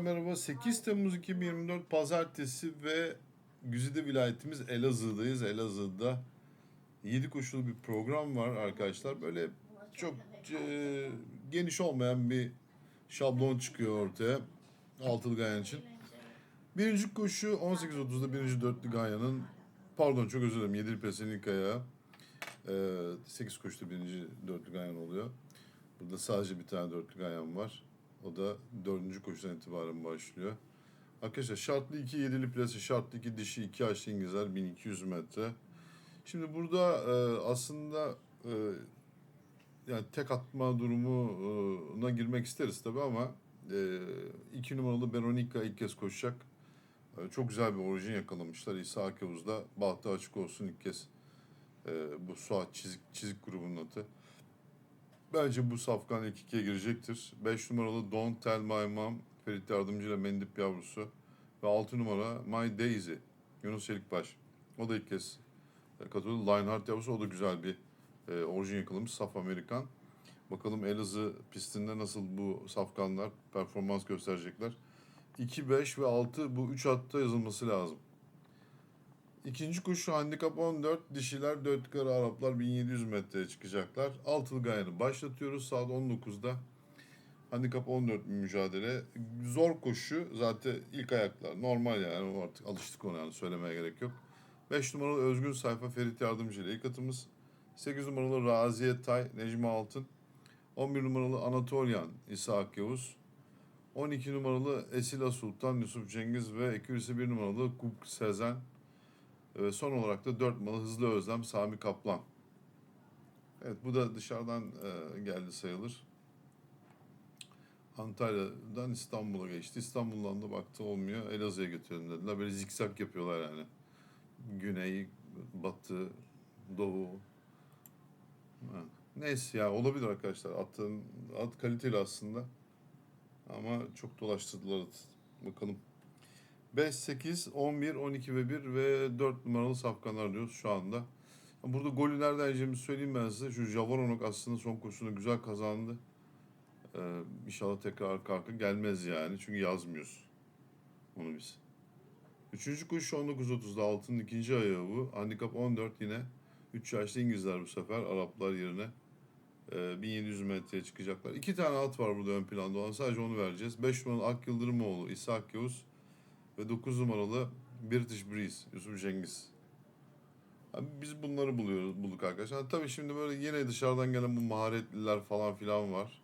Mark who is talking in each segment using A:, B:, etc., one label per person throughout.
A: merhaba. 8 Temmuz 2024 Pazartesi ve Güzide vilayetimiz Elazığ'dayız. Elazığ'da 7 koşulu bir program var arkadaşlar. Böyle çok e, geniş olmayan bir şablon çıkıyor ortaya. Altılı Ganyan için. Birinci koşu 18.30'da birinci dörtlü Ganyan'ın pardon çok özür dilerim 7 pesenin ilk ayağı. Ee, 8 koşuda birinci dörtlü Ganyan oluyor. Burada sadece bir tane dörtlü Ganyan var. O da dördüncü koşudan itibaren başlıyor. Arkadaşlar şartlı 2 yedili plase, şartlı 2 dişi 2 yaşlı İngilizler 1200 metre. Şimdi burada e, aslında e, yani tek atma durumuna girmek isteriz tabii ama e, iki numaralı Veronica ilk kez koşacak. E, çok güzel bir orijin yakalamışlar. İsa Akavuz'da bahtı açık olsun ilk kez e, bu Suat çizik, çizik grubunun atı. Bence bu safkan ilk ikiye girecektir. 5 numaralı Don't Tell My Mom, Ferit Yardımcı ile Mendip Yavrusu. Ve 6 numara My Daisy, Yunus Çelikbaş. O da ilk kez e, katıldı. Lionheart Yavrusu o da güzel bir e, orijin yakalamış. Saf Amerikan. Bakalım Elazığ pistinde nasıl bu safkanlar performans gösterecekler. 2, 5 ve 6 bu 3 hatta yazılması lazım. İkinci koşu handikap 14. Dişiler 4 kara Araplar 1700 metreye çıkacaklar. Altılı gayanı başlatıyoruz saat 19'da. Handikap 14 bir mücadele. Zor koşu zaten ilk ayaklar. Normal yani artık alıştık ona yani söylemeye gerek yok. 5 numaralı Özgün Sayfa Ferit Yardımcı ile ilk atımız. 8 numaralı Raziye Tay Necmi Altın. 11 numaralı Anatolian İshak Yavuz. 12 numaralı Esila Sultan Yusuf Cengiz ve ekürisi 1 numaralı Kuk Sezen. Ve son olarak da 4 numaralı Hızlı Özlem Sami Kaplan. Evet bu da dışarıdan e, geldi sayılır. Antalya'dan İstanbul'a geçti. İstanbul'dan da baktı olmuyor. Elazığ'a götürelim dediler. Böyle zikzak yapıyorlar yani. Güney, batı, doğu. Neyse ya olabilir arkadaşlar. Atın, at kaliteli aslında. Ama çok dolaştırdılar atı. Bakalım. 5, 8, 11, 12 ve 1 ve 4 numaralı safkanlar diyoruz şu anda. Burada golü nereden yiyeceğimizi söyleyeyim ben size. Şu Javaronok aslında son koşusunu güzel kazandı. Ee, inşallah tekrar arka arka gelmez yani. Çünkü yazmıyoruz onu biz. Üçüncü koşu 19.30'da altının ikinci ayağı bu. Handikap 14 yine. 3 yaşlı İngilizler bu sefer. Araplar yerine. Ee, 1700 metreye çıkacaklar. İki tane at var burada ön planda olan. Sadece onu vereceğiz. 5 numaralı Ak Yıldırımoğlu, İshak Yavuz ve 9 numaralı British Breeze, Yusuf Cengiz. Yani biz bunları buluyoruz, bulduk arkadaşlar. Tabii şimdi böyle yine dışarıdan gelen bu maharetliler falan filan var.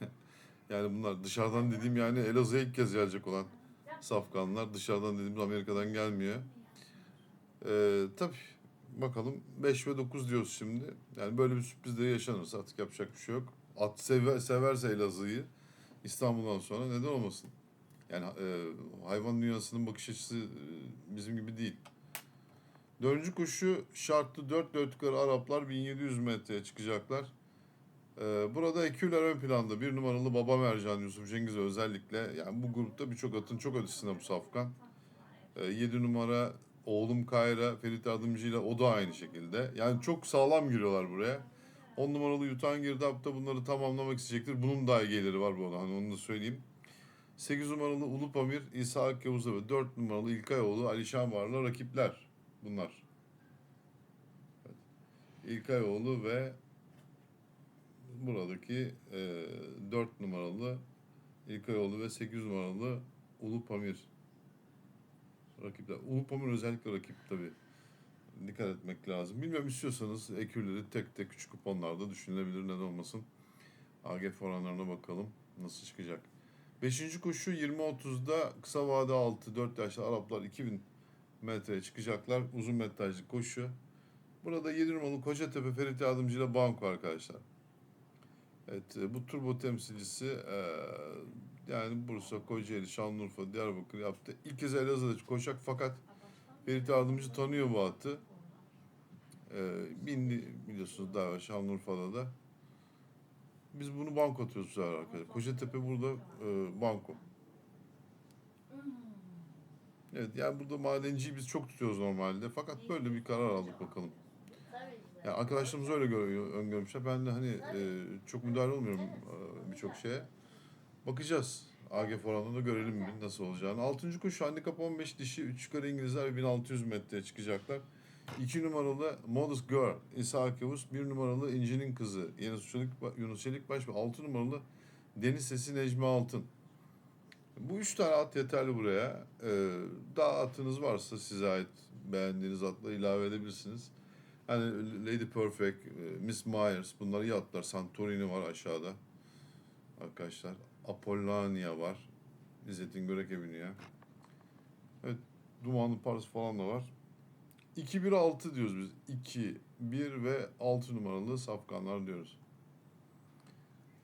A: yani bunlar dışarıdan dediğim yani Elazığ'a ilk kez gelecek olan safkanlar. Dışarıdan dediğimiz Amerika'dan gelmiyor. Ee, tabii bakalım 5 ve 9 diyoruz şimdi. Yani böyle bir sürpriz de yaşanırsa artık yapacak bir şey yok. At sever, severse Elazığ'ı İstanbul'dan sonra neden olmasın? Yani e, hayvan dünyasının bakış açısı e, bizim gibi değil. Dördüncü koşu şartlı 4 dörtlükleri Araplar 1700 metreye çıkacaklar. E, burada eküler ön planda. Bir numaralı Baba Mercan Yusuf Cengiz özellikle. Yani bu grupta birçok atın çok ötesinde bu safkan. E, 7 numara oğlum Kayra Ferit Adımcı ile o da aynı şekilde. Yani çok sağlam giriyorlar buraya. 10 numaralı Yutan Girdap da bunları tamamlamak isteyecektir. Bunun da geliri var bu arada. Hani onu da söyleyeyim. 8 numaralı Ulu Pamir, İsa Akyavuz'da ve 4 numaralı İlkayoğlu Alişan Var'la rakipler bunlar. Evet. İlkayoğlu ve buradaki e, 4 numaralı İlkayoğlu ve 8 numaralı Ulu Pamir rakipler. Ulu Pamir özellikle rakip tabi. Dikkat etmek lazım. Bilmiyorum istiyorsanız ekürleri tek tek küçük kuponlarda düşünülebilir neden olmasın. AGF oranlarına bakalım nasıl çıkacak. Beşinci koşu 20.30'da kısa vade altı 4 yaşlı Araplar 2000 metreye çıkacaklar. Uzun metrajlı koşu. Burada 7 numaralı Kocatepe Ferit Yardımcı ile banko arkadaşlar. Evet e, bu turbo temsilcisi e, yani Bursa, Kocaeli, Şanlıurfa, Diyarbakır yaptı. İlk kez Elazığ'da koşacak fakat Ferit Yardımcı tanıyor bu atı. E, bindi biliyorsunuz daha Şanlıurfa'da da. Biz bunu banko atıyoruz bu sefer arkadaşlar. Kocatepe burada e, banko. Evet yani burada madenciyi biz çok tutuyoruz normalde. Fakat böyle bir karar aldık bakalım. Yani arkadaşlarımız öyle görüyor, öngörmüşler. Ben de hani e, çok müdahale olmuyorum e, birçok şeye. Bakacağız. AGF oranını da görelim nasıl olacağını. 6. koşu handikap 15 dişi 3 yukarı İngilizler ve 1600 metreye çıkacaklar. 2 numaralı Modest Girl İsa Yavuz, 1 numaralı İnci'nin kızı Yunus Çelik, Yunus Çelikbaş ve 6 numaralı Deniz Sesi Necmi Altın. Bu üç tane at yeterli buraya. Ee, daha atınız varsa size ait beğendiğiniz atları ilave edebilirsiniz. Hani Lady Perfect, e, Miss Myers bunlar iyi atlar. Santorini var aşağıda. Arkadaşlar. Apollonia var. İzzettin Görek Evini'ye. Evet. Dumanlı Paris falan da var. 2-1-6 diyoruz biz. 2, 1 ve 6 numaralı safkanlar diyoruz.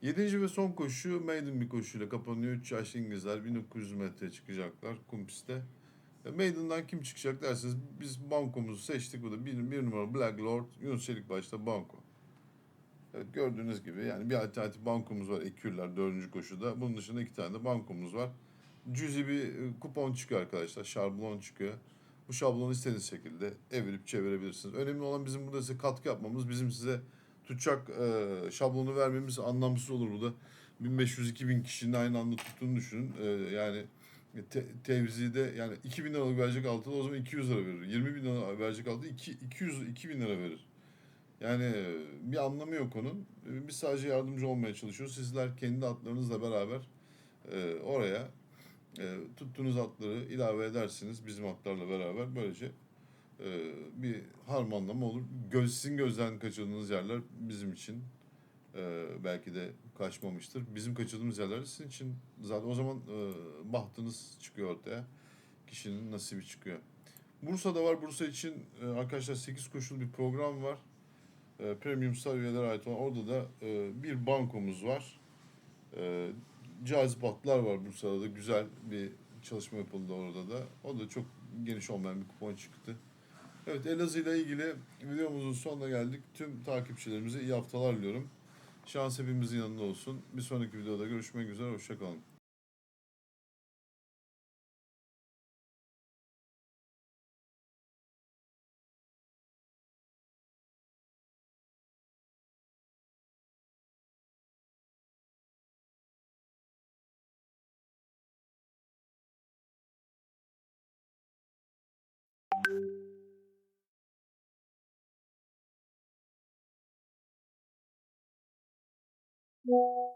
A: Yedinci ve son koşu maiden bir koşuyla kapanıyor. 3 yaşlı İngilizler 1900 metre çıkacaklar kum pistte. Maiden'dan kim çıkacak derseniz biz bankomuzu seçtik. Bu da bir, bir numara Black Lord, Yunus Çelik başta banko. Evet, gördüğünüz gibi yani bir alternatif bankomuz var Ekürler dördüncü koşuda. Bunun dışında iki tane de bankomuz var. Cüzi bir e, kupon çıkıyor arkadaşlar. Şablon çıkıyor. Bu şablonu istediğiniz şekilde evirip çevirebilirsiniz. Önemli olan bizim burada size katkı yapmamız. Bizim size tutacak e, şablonu vermemiz anlamsız olur burada. 1500-2000 kişinin aynı anda tuttuğunu düşünün. E, yani te, tevzide yani 2000 liralık verecek altıda o zaman 200 lira verir. 20 bin lira verecek altıda 2, 200 2000 lira verir. Yani bir anlamı yok onun. E, Biz sadece yardımcı olmaya çalışıyoruz. Sizler kendi atlarınızla beraber e, oraya e, tuttuğunuz atları ilave edersiniz bizim atlarla beraber. Böylece e, bir harmanlama olur. Göz, sizin gözden kaçırdığınız yerler bizim için e, belki de kaçmamıştır. Bizim kaçırdığımız yerler sizin için zaten o zaman e, bahtınız çıkıyor ortaya. Kişinin nasibi çıkıyor. Bursa'da var. Bursa için e, arkadaşlar 8 koşulu bir program var. E, Premium Star üyelere ait olan orada da e, bir bankomuz var. E, cazip atlar var Bursa'da da. Güzel bir çalışma yapıldı orada da. O da çok geniş olmayan bir kupon çıktı. Evet Elazığ ile ilgili videomuzun sonuna geldik. Tüm takipçilerimize iyi haftalar diliyorum. Şans hepimizin yanında olsun. Bir sonraki videoda görüşmek üzere. Hoşçakalın. Thank you.